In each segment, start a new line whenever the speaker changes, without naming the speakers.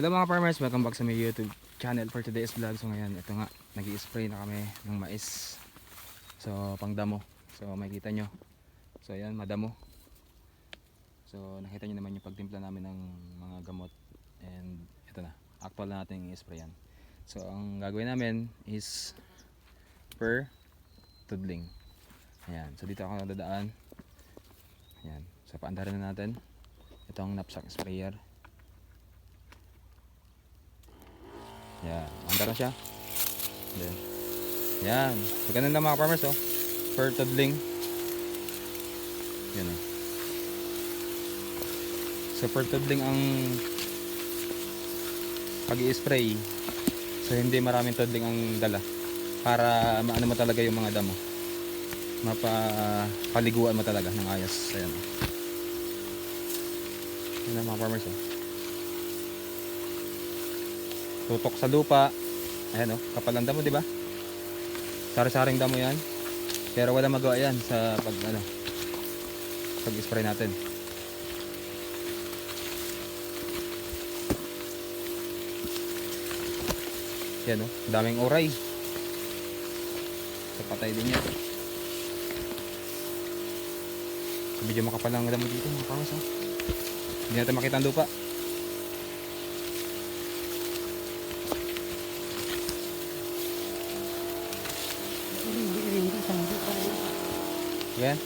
Hello mga farmers, welcome back sa my YouTube channel for today's vlog. So ngayon, ito nga, nag spray na kami ng mais. So, pang damo. So, makikita nyo. So, ayan, madamo. So, nakita nyo naman yung pagtimpla namin ng mga gamot. And, ito na, actual na natin i-sprayan. So, ang gagawin namin is per tudling. Ayan, so dito ako dadaan. Ayan, so paandarin na natin. Itong knapsack sprayer. Yan. Andar na siya. Yan. Yan. So, ganun lang mga farmers, oh. Per tudling. Yan, oh. So, per tudling ang pag spray So, hindi maraming tudling ang dala. Para maano mo talaga yung mga damo. Mapapaliguan mo talaga ng ayos. Ayan, oh. Yan ang mga farmers, oh tutok sa lupa. Ayan o, kapal ang damo di ba? Sari-saring damo yan. Pero wala magawa yan sa pag ano pag spray natin. Yan o, daming oray so patay din yan. Medyo makapal ang damo dito mga kawas ha hindi natin makita ang lupa
Hindi rin, hindi sanggup pa rin.
Yan.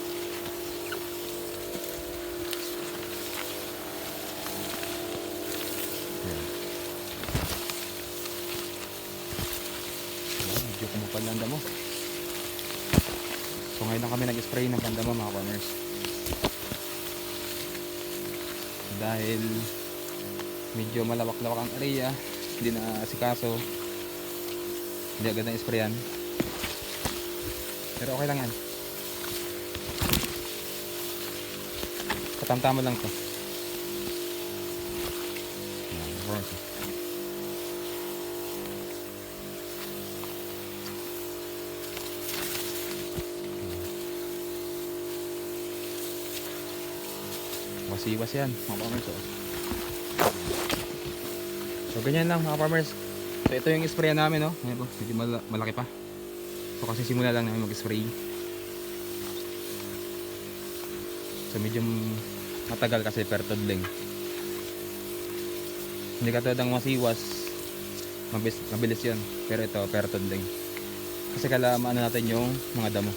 Medyo kumupal ng damo. So ngayon lang kami nag-spray ng pandamo mga farmers. Dahil medyo malawak-lawak ang area, hindi na asikaso. Hindi agad na sprayan. Pero okay lang yan. Katamtama lang to. Wasiwas yan, mga farmers. Oh. So, ganyan lang mga farmers. So, ito yung sprayan namin, no? Ngayon po, medyo mala- malaki pa. So kasi simula lang namin mag-spray. So medyo matagal kasi per tudling. Hindi katulad ng masiwas, mabilis, mabilis yun. Pero ito per tudling. Kasi kailangan ano natin yung mga damo.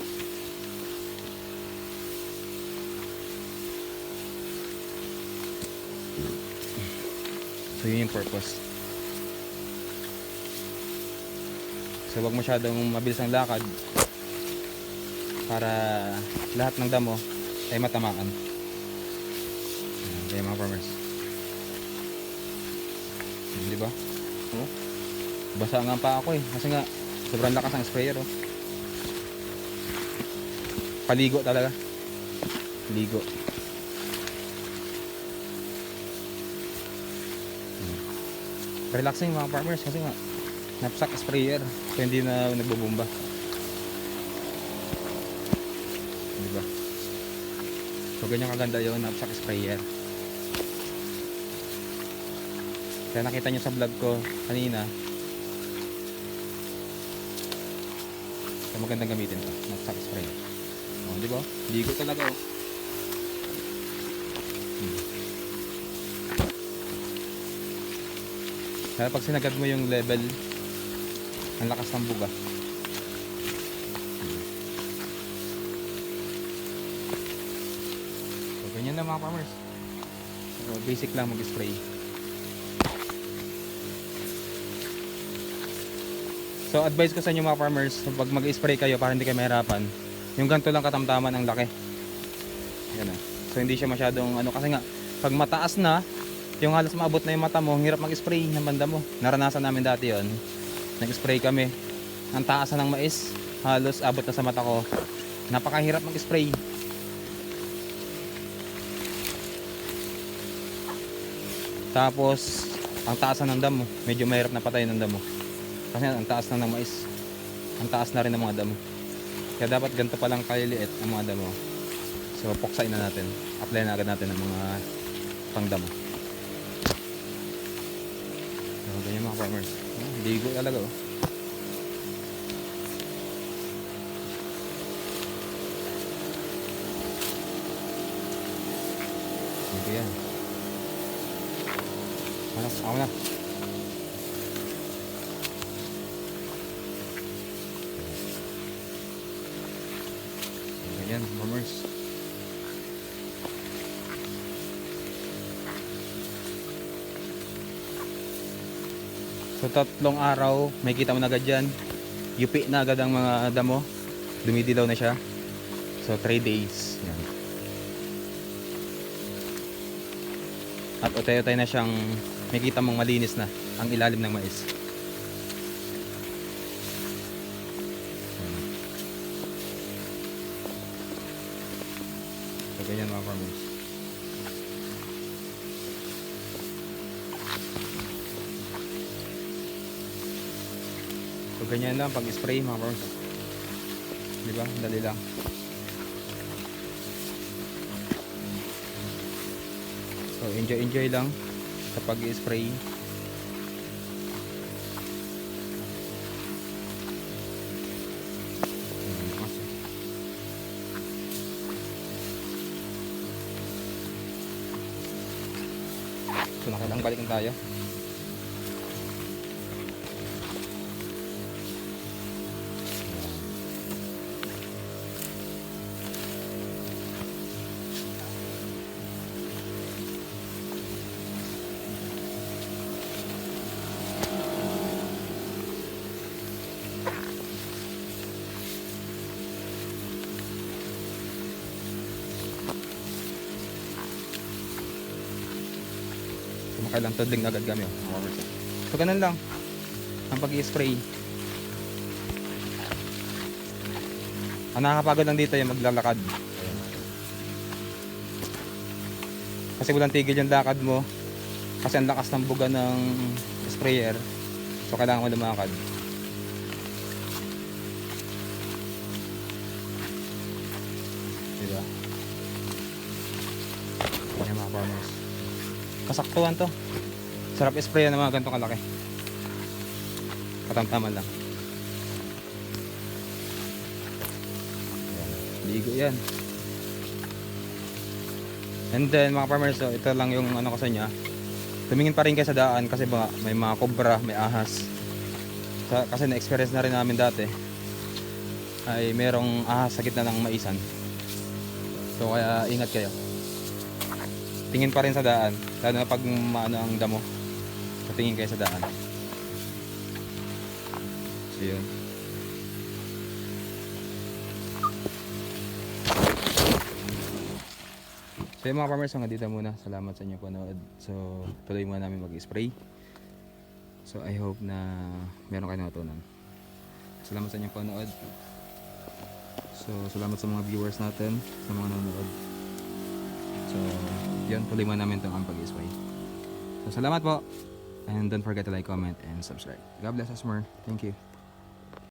So yun yung purpose. So wag masyadong mabilis ang lakad para lahat ng damo ay matamaan. Ayan, kaya mga farmers. Di ba? Oh. Basa nga pa ako eh. Kasi nga sobrang lakas ng sprayer oh. Paligo talaga. Ligo. Relaxing mga farmers kasi nga knapsack sprayer so hindi na nagbubomba di ba ganyan kaganda yung knapsack sprayer. Kaya nakita nyo sa vlog ko kanina so magandang gamitin to. Knapsack sprayer. Oh, di ba? Ligo talaga oh. Hmm. kaya pag sinagad mo yung level ang lakas ng buga. Mga farmers. So, basic lang mag-spray. So, advice ko sa inyo mga farmers, pag mag-spray kayo para hindi kayo mahirapan, yung ganito lang katamtaman ang laki. Yan ah. So, hindi siya masyadong ano, kasi nga, pag mataas na, yung halos maabot na yung mata mo, hirap mag-spray ng banda mo. Naranasan namin dati yon nag-spray kami ang taas na ng mais halos abot na sa mata ko napakahirap mag-spray tapos ang taas na ng damo medyo mahirap na patayin ng damo. Kasi ang taas na ng mais. Ang taas na rin ng mga damo. Kaya dapat ganito pa lang kaliliit ang mga damo. So puksain na natin. Apply na agad natin ang mga pangdamo. So, ganyan mga farmers. Oh, ligo talaga oh. Ligo Ano? Ako na. Ganyan, farmers. So tatlong araw, may kita mo na agad dyan. Yupi na agad ang mga damo. Dumidilaw na siya. So 3 days. Yan. At utay-utay na siyang may kita mong malinis na ang ilalim ng mais. So ganyan mga farmers. So ganyan lang pag-spray mga farmers. Di ba? Dali lang. So enjoy enjoy lang sa pag-spray. So nakailang balikan tayo. So makailang tudling agad kami. Oh. So ganun lang. Ang pag-spray. Ang nakakapagod lang dito yung maglalakad. Kasi walang tigil yung lakad mo. Kasi ang lakas ng buga ng sprayer. So kailangan mo lumakad. Kasaktuhan to. Sarap spray ng mga ganitong kalaki. Katamtaman lang. Ligo yan. And then mga farmers, so, ito lang yung ano ko sa inyo. ah. Tumingin pa rin kayo sa daan kasi ba, may mga kobra, may ahas. Kasi na-experience na rin namin dati. Ay merong ahas sa gitna ng maisan. So kaya ingat kayo tingin pa rin sa daan lalo na pag maano ang damo. So, tingin kayo sa daan. So yun. So yun mga farmers hanggang dito muna. Salamat sa inyo panood. So tuloy muna namin mag-spray. So I hope na meron kayo natutunan. Salamat sa inyo panood. So salamat sa mga viewers natin sa mga nanonood. So, yun, tuloy mo namin itong ang pag-spray. So, salamat po. And don't forget to like, comment, and subscribe. God bless us more. Thank you.